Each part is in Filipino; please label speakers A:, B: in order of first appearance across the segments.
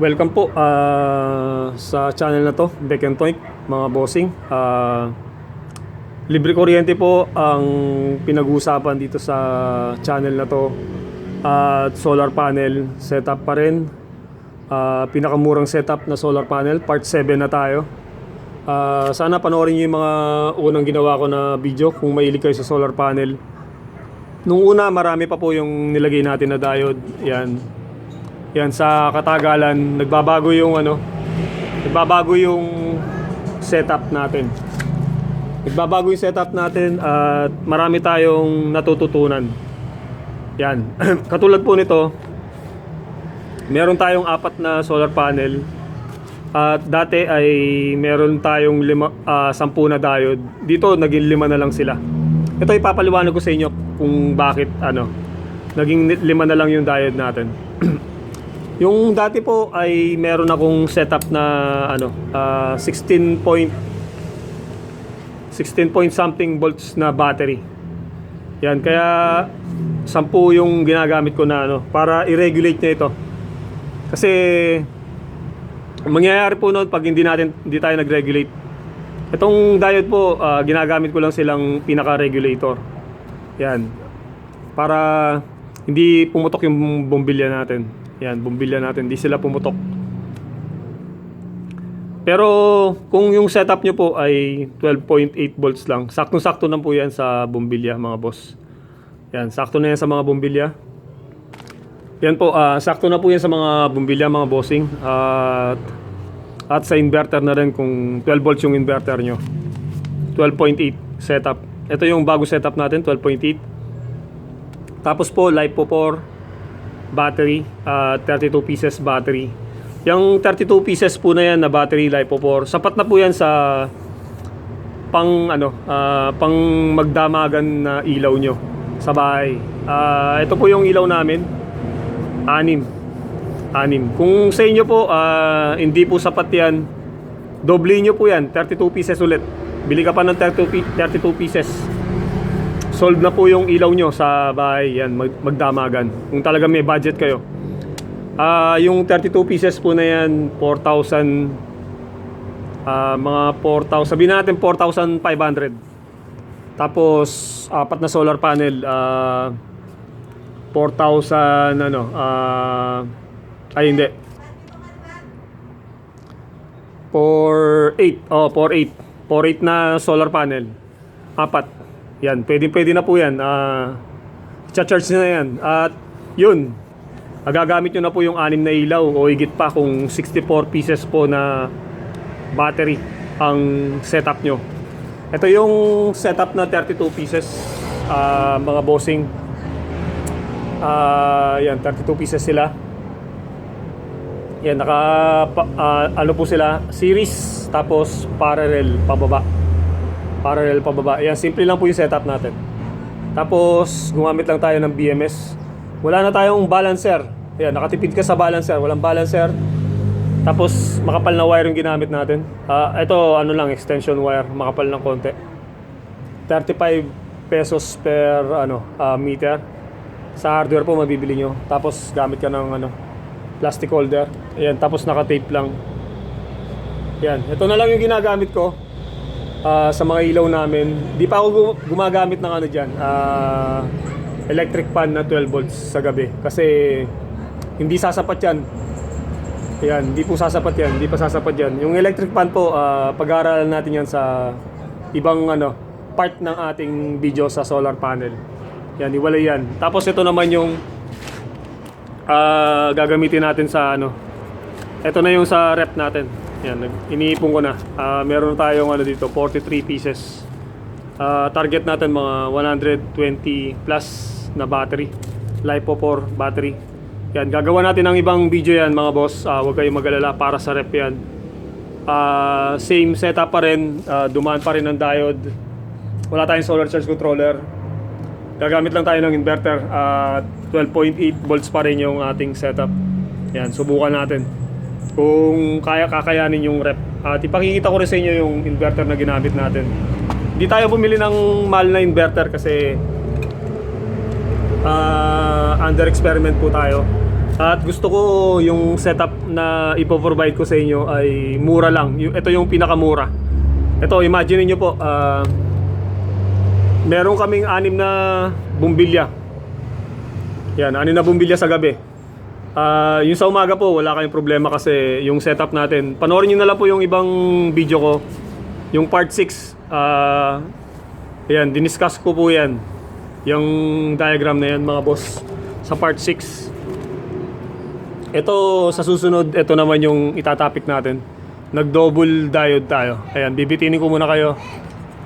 A: Welcome po ah, sa channel na to, Deck and Toink, mga bossing. Ah, libre kuryente po ang pinag-uusapan dito sa channel na to. At solar panel setup pa rin. Ah, pinakamurang setup na solar panel, part 7 na tayo. Ah, sana panoorin niyo yung mga unang ginawa ko na video kung mahilig kayo sa solar panel. Nung una, marami pa po yung nilagay natin na diode. Yan. Yan sa katagalan, nagbabago yung ano, nagbabago yung setup natin. Nagbabago yung setup natin at marami tayong natututunan. Yan. Katulad po nito, meron tayong apat na solar panel at dati ay meron tayong lima, ah, sampu na diode. Dito naging lima na lang sila. Ito ipapaliwanag ko sa inyo kung bakit ano naging lima na lang yung diode natin. yung dati po ay meron akong setup na ano ah, 16 point 16 point something volts na battery. Yan kaya 10 yung ginagamit ko na ano para i-regulate niya ito. Kasi ang mangyayari po noon pag hindi natin hindi tayo nag-regulate. Itong diode po ah, ginagamit ko lang silang pinaka-regulator. Yan. Para hindi pumutok yung bombilya natin. Yan, bombilya natin, hindi sila pumutok. Pero kung yung setup nyo po ay 12.8 volts lang, saktong-sakto na po yan sa bombilya mga boss. Yan, sakto na yan sa mga bombilya. Yan po, ah, sakto na po yan sa mga bombilya mga bossing. At at sa inverter na rin kung 12 volts yung inverter nyo. 12.8 setup. Ito yung bago setup natin, 12.8. Tapos po, LiPo 4 battery, ah, 32 pieces battery. Yung 32 pieces po na yan na battery LiPo 4, sapat na po yan sa pang ano, ah, pang magdamagan na ilaw nyo sa bahay. Ah, ito po yung ilaw namin. Anim. Anim. Kung sa inyo po, ah, hindi po sapat yan, doble nyo po yan, 32 pieces ulit. Bili ka pa ng 32, pi- 32 pieces. Solve na po yung ilaw nyo sa bahay, yan, mag- magdamagan. Kung talaga may budget kayo. Ah, yung 32 pieces po na yan, 4,000 ah, mga 4,000, sabihin natin 4,500. Tapos apat na solar panel, ah 4,000 ano, ah ay hindi. 4,8. Oh, 4,8. 4,8 na solar panel. Apat. Yan, pwede pwede na po yan. Ah charge na yan. At yun, magagamit nyo na po yung anim na ilaw o higit pa kung 64 pieces po na battery ang setup nyo. Ito yung setup na 32 pieces ah, mga bossing. Ah, yan 32 pieces sila. Yan naka ah, ano po sila series tapos parallel pababa. Parallel pababa. Yan simple lang po yung setup natin. Tapos gumamit lang tayo ng BMS. Wala na tayong balancer. Yan nakatipid ka sa balancer, walang balancer. Tapos makapal na wire yung ginamit natin. Ah, ito ano lang extension wire, makapal ng konti. 35 pesos per ano ah, meter. Sa hardware po mabibili nyo. Tapos gamit ka ng ano plastic holder. Ayan, tapos naka-tape lang. Yan, ito na lang yung ginagamit ko ah, sa mga ilaw namin. Di pa ako gu- gumagamit ng ano diyan, ah, electric fan na 12 volts sa gabi kasi hindi sasapat 'yan. Yan, hindi po sasapat yan. Hindi pa sasapat yan. Yung electric fan po, ah, pag-aaralan natin yan sa ibang ano, part ng ating video sa solar panel. Yan, iwalay yan. Tapos ito naman yung ah, gagamitin natin sa ano. Ito na yung sa rep natin. Yan, iniipon ko na. Ah, meron tayong ano dito, 43 pieces. Ah, target natin mga 120 plus na battery. LiPo 4 battery. Yan, gagawa natin ng ibang video yan mga boss. Ah, huwag kayong mag-alala para sa rep yan. Ah, same setup pa rin. Ah, dumaan pa rin ng diode. Wala tayong solar charge controller. Gagamit lang tayo ng inverter. at 12.8 volts pa rin yung ating setup. Yan, subukan natin. Kung kaya kakayanin yung rep. At ipakikita ko rin sa inyo yung inverter na ginamit natin. Hindi tayo bumili ng mahal na inverter kasi ah, under experiment po tayo. At gusto ko yung setup na ipo-provide ko sa inyo ay mura lang. Ito yung pinakamura. Ito, imagine niyo po, ah, meron kaming anim na bumbilya. Yan, anim na bumbilya sa gabi. Ah, yung sa umaga po, wala kayong problema kasi yung setup natin. Panoorin niyo na lang po yung ibang video ko. Yung part 6, ah, yan, diniscuss ko po yan. Yung diagram na yan, mga boss, sa part 6. Ito, sa susunod, ito naman yung itatapik natin. Nag-double diode tayo. Ayan, bibitinin ko muna kayo.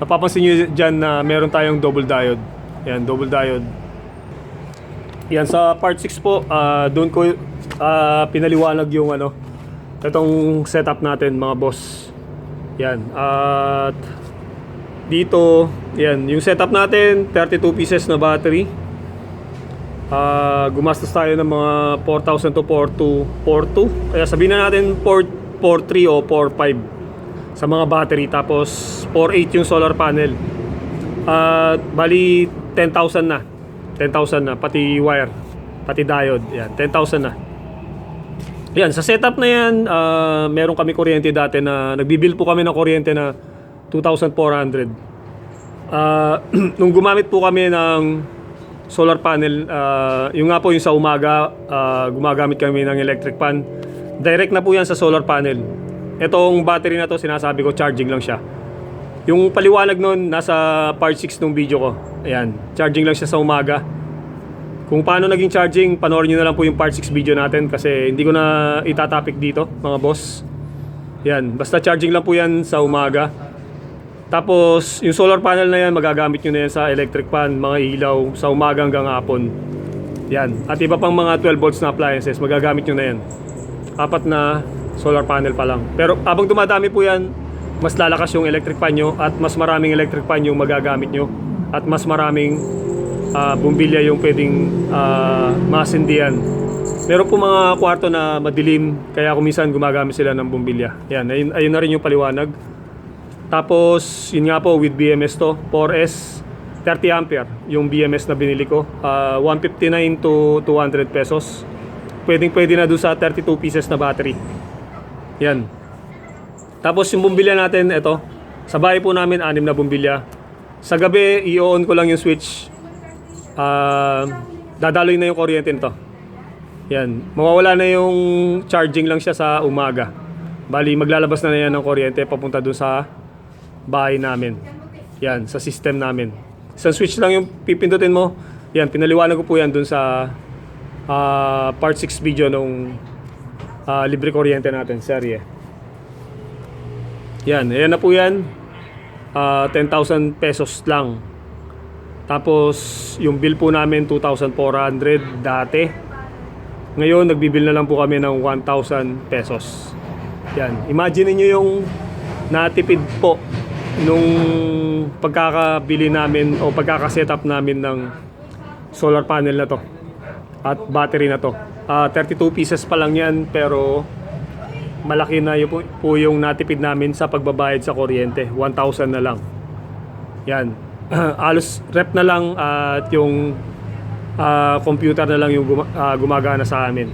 A: Napapansin nyo dyan na meron tayong double diode. Ayan, double diode. Yan, sa part 6 po, ah, doon ko ah, pinaliwanag yung ano, itong setup natin mga boss. Yan, at dito, yan, yung setup natin, 32 pieces na battery. Ah, gumastos tayo ng mga 4,000 to 4,2, 4,2. Kaya sabihin na natin 4, 4,3 o 4,5 sa mga battery. Tapos 4,8 yung solar panel. At bali 10,000 na. 10,000 na pati wire, pati diode. Yan, 10,000 na. Yan, sa setup na yan, ah, meron kami kuryente dati na nagbibill po kami ng kuryente na 2,400. Ah, nung gumamit po kami ng solar panel, ah, yung nga po yung sa umaga, ah, gumagamit kami ng electric pan. Direct na po yan sa solar panel. Itong battery na to, sinasabi ko, charging lang siya. Yung paliwanag nun, nasa part 6 ng video ko. Ayan, charging lang siya sa umaga. Kung paano naging charging, panoorin nyo na lang po yung part 6 video natin kasi hindi ko na itatapik dito, mga boss. Yan, basta charging lang po yan sa umaga. Tapos, yung solar panel na yan, magagamit nyo na yan sa electric pan, mga ilaw, sa umaga hanggang hapon. Yan. At iba pang mga 12 volts na appliances, magagamit nyo na yan. Apat na solar panel pa lang. Pero habang dumadami po yan, mas lalakas yung electric pan nyo at mas maraming electric pan yung magagamit nyo. At mas maraming ah, bumbilya yung pwedeng uh, masindihan. Meron po mga kwarto na madilim, kaya kumisan gumagamit sila ng bumbilya. Yan, ayun, ayun na rin yung paliwanag. Tapos, yun nga po, with BMS to, 4S, 30 ampere, yung BMS na binili ko. Ah, 159 to 200 pesos. Pwedeng pwede na doon sa 32 pieces na battery. Yan. Tapos yung bumbilya natin, ito. Sa bahay po namin, anim na bumbilya. Sa gabi, i-on ko lang yung switch. Ah, dadaloy na yung kuryente nito. Yan. Mawawala na yung charging lang siya sa umaga. Bali, maglalabas na na yan ng kuryente papunta doon sa bahay namin. Yan, sa system namin. Isang switch lang yung pipindutin mo. Yan, pinaliwanag ko po yan doon sa ah, part 6 video nung ah, libre kuryente natin, serye. Yan, ayan na po yan. Ah, 10,000 pesos lang. Tapos, yung bill po namin 2,400 dati. Ngayon, nagbibill na lang po kami ng 1,000 pesos. Yan. Imagine niyo yung natipid po nung pagkakabili namin o pagkakasetup namin ng solar panel na to at battery na to. Ah, 32 pieces pa lang yan pero malaki na yung, po, yung natipid namin sa pagbabayad sa kuryente. 1,000 na lang. Yan. Alos rep na lang at yung ah, computer na lang yung guma- ah, gumagana sa amin.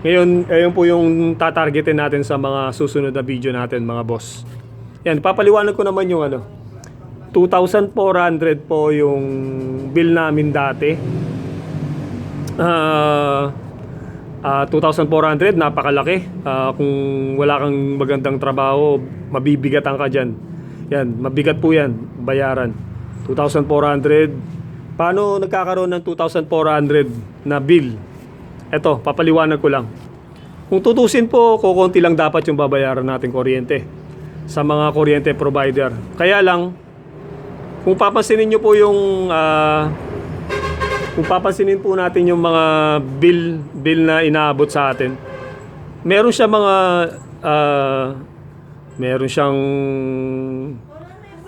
A: Ngayon, ayun po yung tatargetin natin sa mga susunod na video natin mga boss. Yan, papaliwanag ko naman yung ano. 2,400 po yung bill namin dati. Ah, ah, 2,400, napakalaki. Ah, kung wala kang magandang trabaho, mabibigatan ka dyan. Yan, mabigat po yan, bayaran. 2,400. Paano nagkakaroon ng 2,400 na bill? Eto, papaliwanag ko lang. Kung tutusin po, kukunti lang dapat yung babayaran natin kuryente sa mga kuryente provider. Kaya lang, kung papansinin nyo po yung ah, kung papansinin po natin yung mga bill bill na inaabot sa atin, meron siya mga ah, meron siyang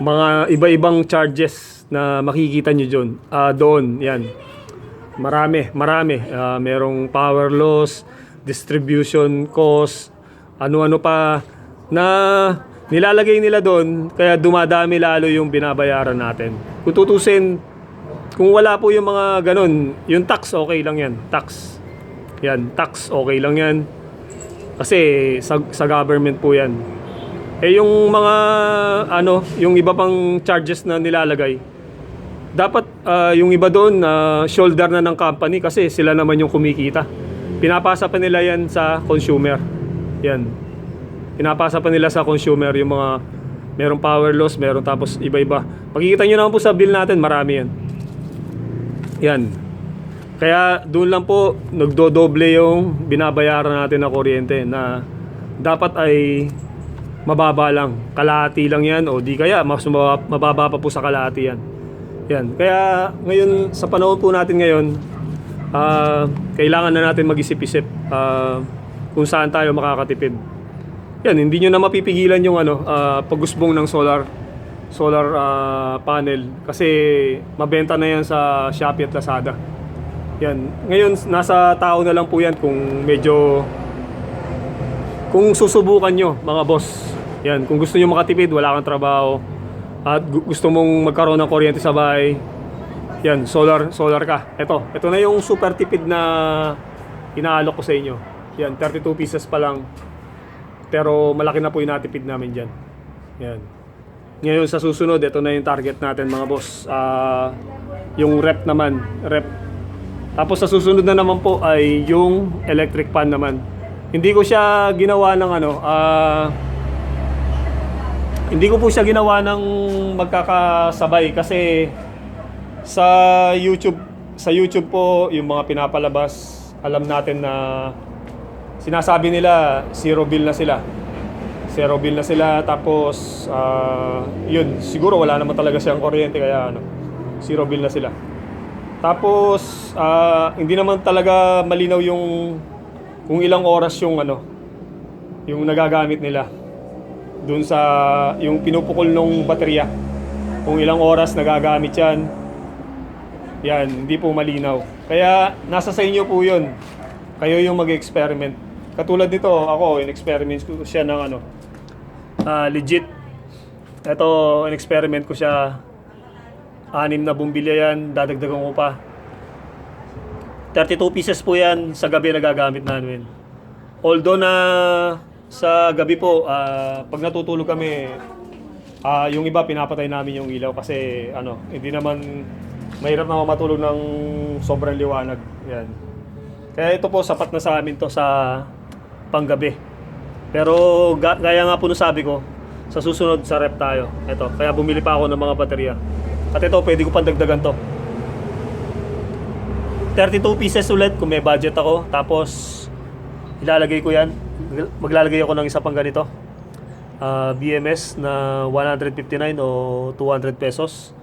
A: mga iba-ibang charges na makikita nyo dyan, ah, doon. Yan. Marami, marami. Ah, merong power loss, distribution cost, ano-ano pa na nilalagay nila doon kaya dumadami lalo yung binabayaran natin. Kung tutusin, kung wala po yung mga ganun, yung tax okay lang yan, tax. Yan, tax okay lang yan. Kasi sa, sa government po yan. Eh yung mga ano, yung iba pang charges na nilalagay, dapat ah, yung iba doon na shoulder na ng company kasi sila naman yung kumikita. Pinapasa pa nila yan sa consumer. Yan. Pinapasa pa nila sa consumer yung mga merong power loss, meron tapos iba-iba. Makikita nyo naman po sa bill natin, marami yan. Yan. Kaya doon lang po nagdodoble yung binabayaran natin na kuryente na dapat ay mababa lang. Kalahati lang yan o di kaya mas mababa, mababa pa po sa kalahati yan. Yan. Kaya ngayon sa panahon po natin ngayon ah, kailangan na natin mag-isip-isip ah, kung saan tayo makakatipid. Yan, hindi nyo na mapipigilan yung ano, ah, pagusbong ng solar solar ah, panel kasi mabenta na yan sa Shopee at Lazada. Yan. Ngayon, nasa tao na lang po yan kung medyo kung susubukan nyo, mga boss. Yan, kung gusto nyo makatipid, wala kang trabaho at gu- gusto mong magkaroon ng kuryente sa bahay, yan, solar, solar ka. Ito, ito na yung super tipid na inaalok ko sa inyo. Yan, 32 pieces pa lang. Pero malaki na po yung natipid namin dyan. Yan. Ngayon sa susunod, ito na yung target natin mga boss. Ah, yung rep naman, rep. Tapos sa susunod na naman po ay yung electric fan naman. Hindi ko siya ginawa ng ano, ah, hindi ko po siya ginawa ng magkakasabay kasi sa YouTube, sa YouTube po yung mga pinapalabas, alam natin na sinasabi nila zero bill na sila. Zero bill na sila tapos ah, yun siguro wala naman talaga siyang kuryente kaya ano zero bill na sila. Tapos ah, hindi naman talaga malinaw yung kung ilang oras yung ano yung nagagamit nila doon sa yung pinupukol ng baterya. Kung ilang oras nagagamit 'yan. Yan, hindi po malinaw. Kaya nasa sa inyo po 'yun. Kayo yung mag-experiment. Katulad nito, ako, in-experiment ko siya ng ano, ah, legit. Ito, in-experiment ko siya. Anim na bumbilya yan, dadagdagan ko pa. 32 pieces po yan sa gabi nagagamit namin. Although na sa gabi po, ah, pag natutulog kami, ah, yung iba pinapatay namin yung ilaw kasi ano, hindi naman mahirap na matulog ng sobrang liwanag. Yan. Kaya ito po sapat na sa amin to sa panggabi. Pero ga- gaya nga po nung sabi ko, sa susunod sa rep tayo. Ito, kaya bumili pa ako ng mga baterya. At ito, pwede ko pang dagdagan to. 32 pieces ulit kung may budget ako. Tapos, ilalagay ko yan. Maglalagay ako ng isa pang ganito. Ah, BMS na 159 o 200 pesos.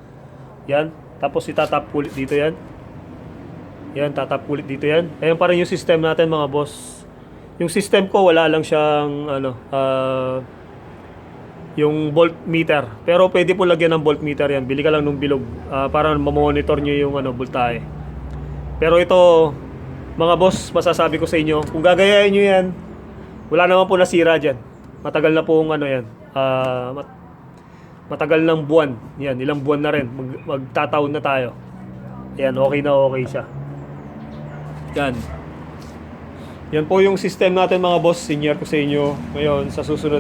A: Yan. Tapos itatap ulit dito yan. Yan, tatap ulit dito yan. Ayan pa rin yung system natin mga boss. Yung system ko, wala lang siyang ano, ah, yung voltmeter. Pero pwede po lagyan ng voltmeter yan. Bili ka lang ng bilog ah, para mamonitor nyo yung ano, voltahe. Pero ito, mga boss, masasabi ko sa inyo, kung gagayahin nyo yan, wala naman po nasira dyan. Matagal na pong ano yan. ah, mat- matagal ng buwan. Yan, ilang buwan na rin. Mag, magtataon na tayo. Yan, okay na okay siya. Yan. Yan po yung system natin mga boss. Senior ko sa inyo. Ngayon, sa susunod